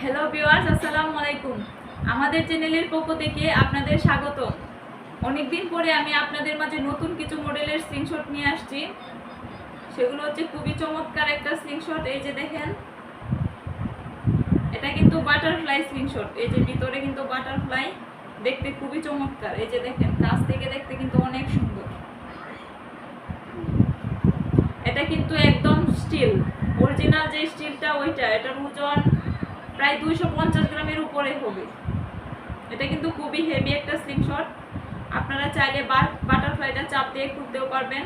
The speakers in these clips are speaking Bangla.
হ্যালো ভিউয়ার্স আসসালামু আলাইকুম। আমাদের চ্যানেলের পক্ষ থেকে আপনাদের স্বাগত অনেকদিন পরে আমি আপনাদের মাঝে নতুন কিছু মডেলের স্ক্রিনশট নিয়ে আসছি। সেগুলো হচ্ছে খুবই চমৎকার একটা স্ক্রিনশট এই যে দেখেন। এটা কিন্তু বাটারফ্লাই স্ক্রিনশট এই যে ভিতরে কিন্তু বাটারফ্লাই দেখতে খুবই চমৎকার। এই যে দেখেন, কাছ থেকে দেখতে কিন্তু অনেক সুন্দর। এটা কিন্তু একদম স্টিল অরিজিনাল যে স্টিলটা ওইটা, এটার ওজন প্রায় দুইশো পঞ্চাশ গ্রামের উপরে হবে। এটা কিন্তু খুবই হেভি একটা স্লিংশট আপনারা চাইলে বাটারফ্লাইটা চাপ দিয়ে খুলতেও পারবেন।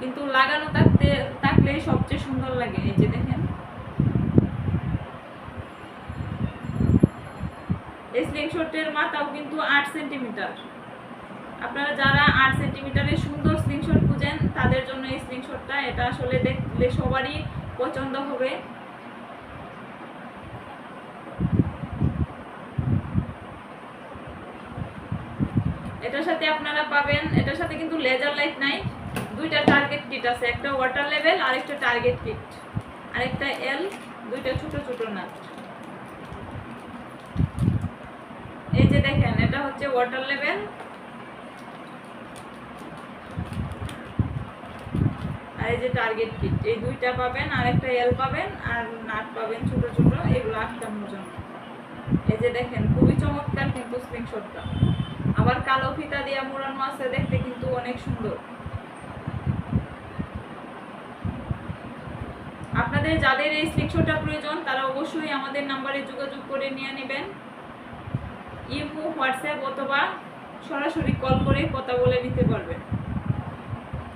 কিন্তু লাগানো থাকতে থাকলেই সবচেয়ে সুন্দর লাগে, এই যে দেখেন। এই স্লিংশটের মাথাও কিন্তু আট সেন্টিমিটার আপনারা যারা আট সেন্টিমিটারের সুন্দর স্লিংশট খুঁজেন, তাদের জন্য এই স্লিংশটটা এটা আসলে দেখলে সবারই পছন্দ হবে। এটার সাথে আপনারা পাবেন, এটার সাথে কিন্তু লেজার লাইট নাই। দুইটা টার্গেট কিট আছে, একটা ওয়াটার লেভেল আর একটা টার্গেট কিট আরেকটা এল দুইটা ছোট ছোট নাট এই যে দেখেন, এটা হচ্ছে ওয়াটার লেভেল আর এই যে টার্গেট কিট এই দুইটা পাবেন আর একটা এল পাবেন আর নাট পাবেন ছোট ছোট, এগুলো আটকানোর জন্য। এই যে দেখেন, খুবই চমৎকার কিন্তু স্ক্রিনশটটা আবার কালো ফিতা দিয়ে মোড়ানো আছে দেখতে কিন্তু অনেক সুন্দর। আপনাদের যাদের এই স্ক্রিনশটটা প্রয়োজন, তারা অবশ্যই আমাদের নাম্বারে যোগাযোগ করে নিয়ে নেবেন। ইমো, হোয়াটসঅ্যাপ অথবা সরাসরি কল করে কথা বলে নিতে পারবেন।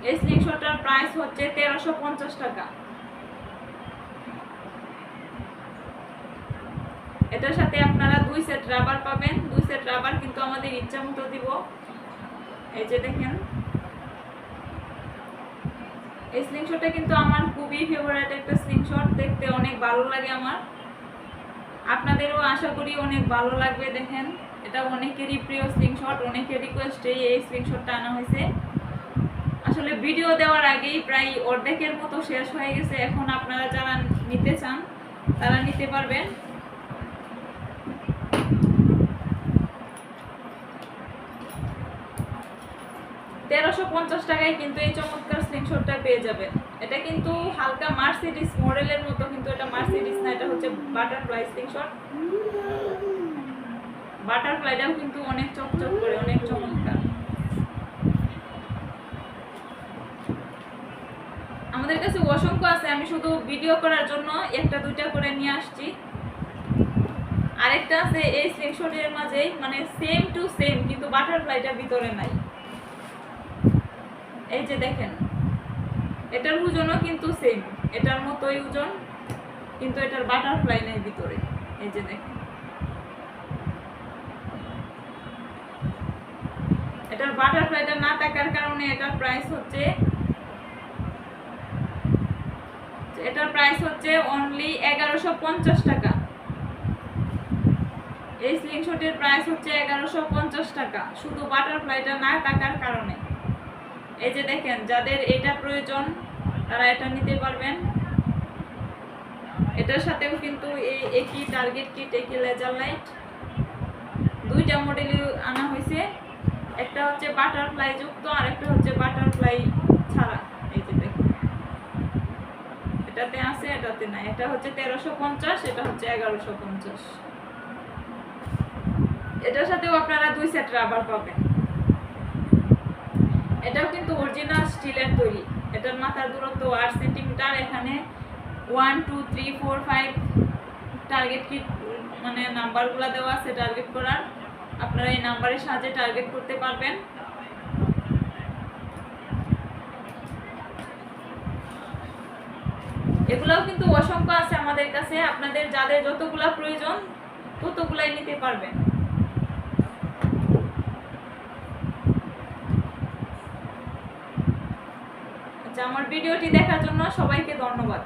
এই স্ক্রিনশটটার প্রাইস হচ্ছে তেরোশো টাকা। এটার সাথে আপনারা দুই সেট রাবার পাবেন। রাবার, কিন্তু আমাদের ইচ্ছা মতো দিব। এই যে দেখেন। এই স্লিংশটটা কিন্তু আমার খুবই ফেভারিট একটা স্লিংশট দেখতে অনেক ভালো লাগে আমার। আপনাদেরও আশা করি অনেক ভালো লাগবে, দেখেন। এটা অনেকেরই প্রিয় স্ক্রিনশট অনেকের রিকোয়েস্টে এই স্ক্রিনশটটা আনা হয়েছে। আসলে ভিডিও দেওয়ার আগেই প্রায় অর্ধেকের মতো শেষ হয়ে গেছে। এখন আপনারা যারা নিতে চান, তারা নিতে পারবেন। পঞ্চাশ টাকায় কিন্তু এই চমৎকার স্ক্রিনশটটা পেয়ে যাবেন এটা কিন্তু হালকা মার্সিডিস মডেলের মতো, কিন্তু এটা মার্সিডিস না, এটা হচ্ছে বাটারফ্লাই বাটারফ্লাইটাও কিন্তু অনেক চকচক করে, অনেক চমৎকার। আমাদের কাছে অসংখ্য আছে, আমি শুধু ভিডিও করার জন্য একটা, দুইটা করে নিয়ে আসছি। আরেকটা আছে এই স্ক্রিনশটের মাঝেই মানে সেম টু সেম কিন্তু বাটারফ্লাইটা ভিতরে নাই। এই যে দেখেন, এটার ওজনও কিন্তু সেম এটার মতোই ওজন, কিন্তু এটার বাটারফ্লাই নেই ভিতরে, এই যে দেখেন। এটার বাটারফ্লাইটা না থাকার কারণে এটার প্রাইস হচ্ছে, এটার প্রাইস হচ্ছে অনলি এগারোশো পঞ্চাশ টাকা। এই স্লিংশটের প্রাইস হচ্ছে এগারোশো পঞ্চাশ টাকা, শুধু বাটারফ্লাইটা না থাকার কারণে। এই যে দেখেন, যাদের এটা প্রয়োজন, তারা এটা নিতে পারবেন। এটার সাথেও কিন্তু এই একই টার্গেট কিট একই লেজার লাইট দুইটা মডেলই আনা হয়েছে। একটা হচ্ছে বাটারফ্লাই যুক্ত আর একটা হচ্ছে বাটারফ্লাই ছাড়া। এই যে দেখুন। এটাতে আছে, এটাতে নাই। এটা হচ্ছে তেরোশো পঞ্চাশ, এটা হচ্ছে এগারোশো পঞ্চাশ। এটার সাথেও আপনারা দুই সেট রাবার পাবেন। এটাও কিন্তু অরিজিনাল স্টিলের তৈরি। এটার মাথার দূরত্ব আট সেন্টিমিটার এখানে one two three four five target kit মানে নাম্বারগুলো দেওয়া আছে টার্গেট করার। আপনারা এই নাম্বারের সাহায্যে টার্গেট করতে পারবেন। এগুলোও কিন্তু অসংখ্য আছে আমাদের কাছে। আপনাদের যাদের যতগুলা প্রয়োজন, ততগুলাই নিতে পারবেন। আচ্ছা আমার ভিডিওটি দেখার জন্য সবাইকে ধন্যবাদ।